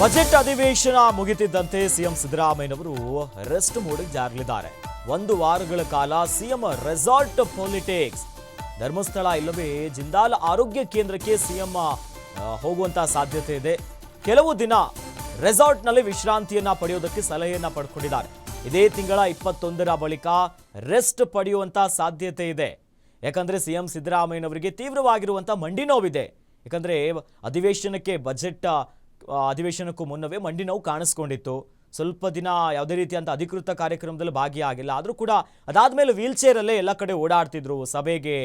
Budget ಅಧಿವೇಶನ ಮುಗಿತಿದ್ದಂತೆ CM ಸಿದ್ದರಾಮಯ್ಯನವರು rest ಮೋಡಿಗೆ ಜಾರಲಿದ್ದಾರೆ. ಒಂದು ವಾರಗಳ ಕಾಲ ಸಿಎಂ ರೆಸಾರ್ಟ್ ಪೊಲಿಟಿಕ್ಸ್. ಧರ್ಮಸ್ಥಳ ಇಲ್ಲವೇ ಜಿಂದಾಲ್ ಆರೋಗ್ಯ ಕೇಂದ್ರಕ್ಕೆ ಸಿಎಂ ಹೋಗುವಂತಹ ಸಾಧ್ಯತೆ ಇದೆ. ಕೆಲವು ದಿನ ರೆಸಾರ್ಟ್ನಲ್ಲಿ ವಿಶ್ರಾಂತಿಯನ್ನ ಪಡೆಯೋದಕ್ಕೆ ಸಲಹೆಯನ್ನ ಪಡ್ಕೊಂಡಿದ್ದಾರೆ. ಇದೇ ತಿಂಗಳ ಇಪ್ಪತ್ತೊಂದರ ಬಳಿಕ ರೆಸ್ಟ್ ಪಡೆಯುವಂತ ಸಾಧ್ಯತೆ ಇದೆ. ಯಾಕಂದ್ರೆ ಸಿಎಂ ಸಿದ್ದರಾಮಯ್ಯನವರಿಗೆ ತೀವ್ರವಾಗಿರುವಂಥ ಮಂಡಿ ನೋವಿದೆ. ಯಾಕಂದ್ರೆ ಅಧಿವೇಶನಕ್ಕೆ ಬಜೆಟ್ ಅಧಿವೇಶನಕ್ಕೂ ಮುನ್ನವೇ ಮಂಡಿ ನೋವು ಕಾಣಿಸ್ಕೊಂಡಿತ್ತು. ಸ್ವಲ್ಪ ದಿನ ಯಾವುದೇ ರೀತಿಯಂಥ ಅಧಿಕೃತ ಕಾರ್ಯಕ್ರಮದಲ್ಲಿ ಭಾಗಿಯಾಗಿಲ್ಲ. ಆದರೂ ಕೂಡ ಅದಾದಮೇಲೆ ವೀಲ್ ಚೇರಲ್ಲೇ ಎಲ್ಲ ಕಡೆ ಓಡಾಡ್ತಿದ್ರು. ಸಭೆಗೆ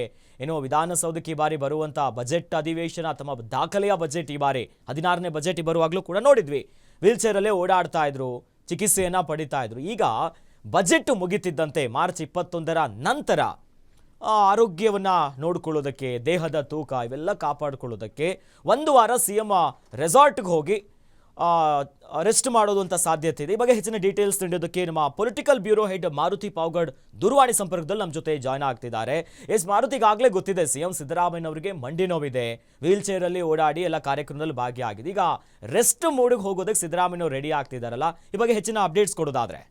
ಏನೋ ವಿಧಾನಸೌಧಕ್ಕೆ ಈ ಬಾರಿ ಬರುವಂಥ ಬಜೆಟ್ ಅಧಿವೇಶನ ಅಥವಾ ದಾಖಲೆಯ ಬಜೆಟ್ ಈ ಬಾರಿ ಹದಿನಾರನೇ ಬಜೆಟ್ ಬರುವಾಗಲೂ ಕೂಡ ನೋಡಿದ್ವಿ. ವೀಲ್ ಚೇರಲ್ಲೇ ಓಡಾಡ್ತಾ ಇದ್ರು, ಚಿಕಿತ್ಸೆಯನ್ನ ಪಡಿತಾ ಇದ್ರು. ಈಗ ಬಜೆಟ್ ಮುಗಿತಿದ್ದಂತೆ ಮಾರ್ಚ್ ಇಪ್ಪತ್ತೊಂದರ ನಂತರ ಆರೋಗ್ಯವನ್ನ ನೋಡ್ಕೊಳ್ಳೋದಕ್ಕೆ, ದೇಹದ ತೂಕ ಇವೆಲ್ಲ ಕಾಪಾಡ್ಕೊಳ್ಳೋದಕ್ಕೆ ಒಂದು ವಾರ ಸಿ ಎಂ ರೆಸಾರ್ಟ್ಗೆ ಹೋಗಿ ರೆಸ್ಟ್ ಮಾಡೋದು ಅಂತ ಸಾಧ್ಯತೆ ಇದೆ. ಈ ಬಗ್ಗೆ ಹೆಚ್ಚಿನ ಡೀಟೇಲ್ಸ್ ನೀಡೋದಕ್ಕೆ ನಮ್ಮ political bureau head Maruti Pavgad ದೂರವಾಣಿ ಸಂಪರ್ಕದಲ್ಲಿ ನಮ್ಮ ಜೊತೆ ಜಾಯ್ನ್ ಆಗ್ತಿದ್ದಾರೆ. ಎಸ್ ಮಾರುತಿಗೆ ಆಗಲೇ ಗೊತ್ತಿದೆ, ಸಿ ಎಂ ಸಿದ್ದರಾಮಯ್ಯನವರಿಗೆ ಮಂಡಿ ನೋವಿದೆ. ವೀಲ್ ಚೇರಲ್ಲಿ ಓಡಾಡಿ ಎಲ್ಲ ಕಾರ್ಯಕ್ರಮದಲ್ಲಿ ಭಾಗಿಯಾಗಿದೆ. ಈಗ ರೆಸ್ಟ್ ಮೂಡಿಗೆ ಹೋಗೋದಕ್ಕೆ ಸಿದ್ದರಾಮಯ್ಯನವರು ರೆಡಿ ಆಗ್ತಿದ್ದಾರಲ್ಲ ಈ ಬಗ್ಗೆ ಹೆಚ್ಚಿನ ಅಪ್ಡೇಟ್ಸ್ ಕೊಡೋದಾದ್ರೆ.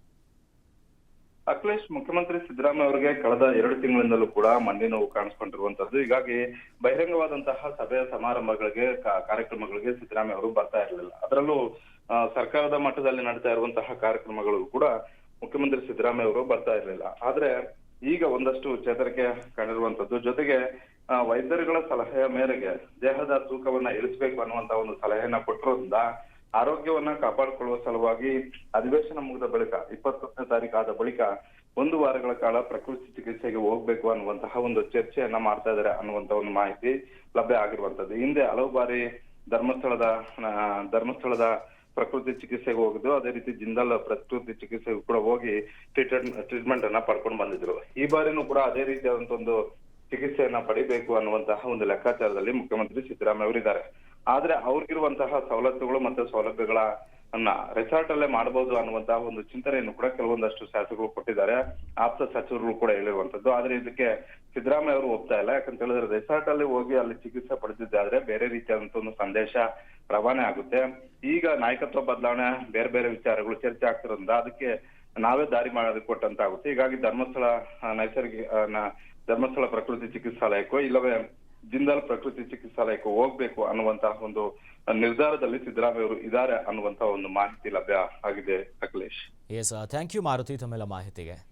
ಅಖಿಲೇಶ್ ಮುಖ್ಯಮಂತ್ರಿ ಸಿದ್ದರಾಮಯ್ಯ ಅವರಿಗೆ ಕಳೆದ ಎರಡು ತಿಂಗಳಿಂದಲೂ ಕೂಡ ಮಂಡಿ ನೋವು ಕಾಣಿಸ್ಕೊಂಡಿರುವಂತದ್ದು. ಹೀಗಾಗಿ ಬಹಿರಂಗವಾದಂತಹ ಸಭೆ ಸಮಾರಂಭಗಳಿಗೆ ಕಾರ್ಯಕ್ರಮಗಳಿಗೆ ಸಿದ್ದರಾಮಯ್ಯ ಅವರು ಬರ್ತಾ ಇರಲಿಲ್ಲ. ಅದರಲ್ಲೂ ಸರ್ಕಾರದ ಮಟ್ಟದಲ್ಲಿ ನಡೀತಾ ಇರುವಂತಹ ಕಾರ್ಯಕ್ರಮಗಳು ಕೂಡ ಮುಖ್ಯಮಂತ್ರಿ ಸಿದ್ದರಾಮಯ್ಯ ಅವರು ಬರ್ತಾ ಇರಲಿಲ್ಲ. ಆದ್ರೆ ಈಗ ಒಂದಷ್ಟು ಚೇತರಿಕೆ ಕಂಡಿರುವಂತದ್ದು. ಜೊತೆಗೆ ವೈದ್ಯರುಗಳ ಸಲಹೆಯ ಮೇರೆಗೆ ದೇಹದ ತೂಕವನ್ನ ಇಳಿಸಬೇಕು ಅನ್ನುವಂತ ಒಂದು ಸಲಹೆಯನ್ನ ಕೊಟ್ಟಿರೋದ್ರಿಂದ ಆರೋಗ್ಯವನ್ನ ಕಾಪಾಡಿಕೊಳ್ಳುವ ಸಲುವಾಗಿ ಅಧಿವೇಶನ ಮುಗಿದ ಬಳಿಕ, ಇಪ್ಪತ್ತೊಂದನೇ ತಾರೀಕು ಆದ ಬಳಿಕ ಒಂದು ವಾರಗಳ ಕಾಲ ಪ್ರಕೃತಿ ಚಿಕಿತ್ಸೆಗೆ ಹೋಗ್ಬೇಕು ಅನ್ನುವಂತಹ ಒಂದು ಚರ್ಚೆಯನ್ನ ಮಾಡ್ತಾ ಇದ್ದಾರೆ ಅನ್ನುವಂತ ಒಂದು ಮಾಹಿತಿ ಲಭ್ಯ ಆಗಿರುವಂತದ್ದು ಹಿಂದೆ ಹಲವು ಬಾರಿ ಧರ್ಮಸ್ಥಳದ ಧರ್ಮಸ್ಥಳದ ಪ್ರಕೃತಿ ಚಿಕಿತ್ಸೆಗೆ ಹೋಗಿದ್ದು, ಅದೇ ರೀತಿ ಜಿಂದಾಲ್ ಪ್ರಕೃತಿ ಚಿಕಿತ್ಸೆಗೂ ಕೂಡ ಹೋಗಿ ಟ್ರೀಟ್ಮೆಂಟ್ ಟ್ರೀಟ್ಮೆಂಟ್ ಅನ್ನ ಪಡ್ಕೊಂಡು ಬಂದಿದ್ರು. ಈ ಬಾರಿನೂ ಕೂಡ ಅದೇ ರೀತಿಯಾದಂತ ಒಂದು ಚಿಕಿತ್ಸೆಯನ್ನ ಪಡಿಬೇಕು ಅನ್ನುವಂತಹ ಒಂದು ಲೆಕ್ಕಾಚಾರದಲ್ಲಿ ಮುಖ್ಯಮಂತ್ರಿ ಸಿದ್ದರಾಮಯ್ಯ ಅವರಿದ್ದಾರೆ. ಆದ್ರೆ ಅವ್ರಿಗಿರುವಂತಹ ಸವಲತ್ತುಗಳು ಮತ್ತೆ ಸೌಲಭ್ಯಗಳ ಅನ್ನ ರೆಸಾರ್ಟ್ ಅಲ್ಲೇ ಮಾಡಬಹುದು ಅನ್ನುವಂತಹ ಒಂದು ಚಿಂತನೆಯನ್ನು ಕೂಡ ಕೆಲವೊಂದಷ್ಟು ಶಾಸಕರು ಕೊಟ್ಟಿದ್ದಾರೆ. ಆಪ್ತ ಸಚಿವರು ಕೂಡ ಹೇಳಿರುವಂತದ್ದು ಆದ್ರೆ ಇದಕ್ಕೆ ಸಿದ್ದರಾಮಯ್ಯ ಅವರು ಒಪ್ತಾ ಇಲ್ಲ. ಯಾಕಂತ ಹೇಳಿದ್ರೆ ರೆಸಾರ್ಟ್ ಅಲ್ಲಿ ಹೋಗಿ ಅಲ್ಲಿ ಚಿಕಿತ್ಸೆ ಪಡೆದಿದ್ದಾದ್ರೆ ಬೇರೆ ರೀತಿಯಾದಂತ ಒಂದು ಸಂದೇಶ ರವಾನೆ ಆಗುತ್ತೆ. ಈಗ ನಾಯಕತ್ವ ಬದಲಾವಣೆ, ಬೇರೆ ಬೇರೆ ವಿಚಾರಗಳು ಚರ್ಚೆ ಆಗ್ತಿರೋದ್ರಿಂದ ಅದಕ್ಕೆ ನಾವೇ ದಾರಿ ಮಾಡೋದಕ್ಕೆ ಕೊಟ್ಟಂತಾಗುತ್ತೆ. ಹೀಗಾಗಿ ಧರ್ಮಸ್ಥಳ ನೈಸರ್ಗಿಕ ಧರ್ಮಸ್ಥಳ ಪ್ರಕೃತಿ ಚಿಕಿತ್ಸಾಲಯಕ್ಕೋ ಇಲ್ಲವೇ ಜಿಂದಾಲ್ ಪ್ರಕೃತಿ ಚಿಕಿತ್ಸಾಲಯಕ್ಕೆ ಹೋಗ್ಬೇಕು ಅನ್ನುವಂತಹ ಒಂದು ನಿರ್ಧಾರದಲ್ಲಿ ಸಿದ್ದರಾಮಯ್ಯ ಅವರು ಇದ್ದಾರೆ ಅನ್ನುವಂತಹ ಒಂದು ಮಾಹಿತಿ ಲಭ್ಯ ಆಗಿದೆ Akhilesh. Yes thank you Maruti ತಮ್ಮೆಲ್ಲ ಮಾಹಿತಿಗೆ.